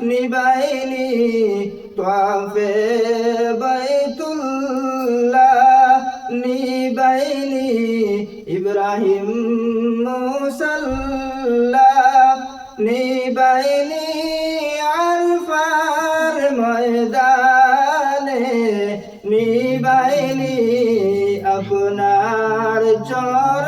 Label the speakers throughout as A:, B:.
A: নিবাইনি তোয়াফে বৈতুল্লা নিবাইনি ইব্রাহিম মুসাল্লা নিবাইনি আরফার ময়দানে নিবাইনি আপনার চর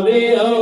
B: Maria.